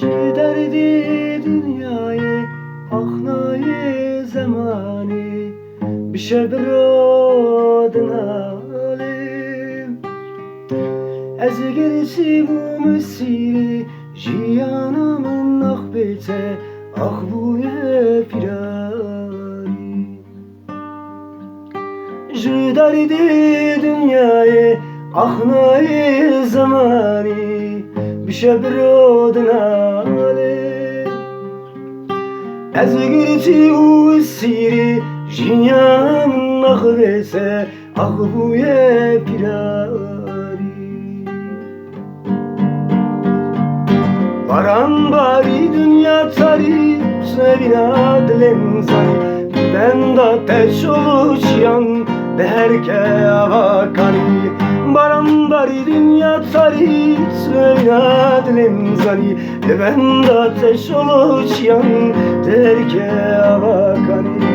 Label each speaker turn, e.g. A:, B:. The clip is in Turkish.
A: Şiderdi dünyayı Aknayı zamanı Bir şey bir adına alim Ez gerisi bu mesiri Jiyanamın ah bete Ah bu ye pirari Jiderdi dünyayı Aknayı zamanı zamani Bişe birodin halim Ez girti u siri Jiyanamın ah bete Ah bu ye firari Varan bari dünya tari Sevina dilim zani Ben da teş oluşyan Derke avakani Baran bari dünya tari Sevina dilim zani Ben da teş oluşyan Derke avakani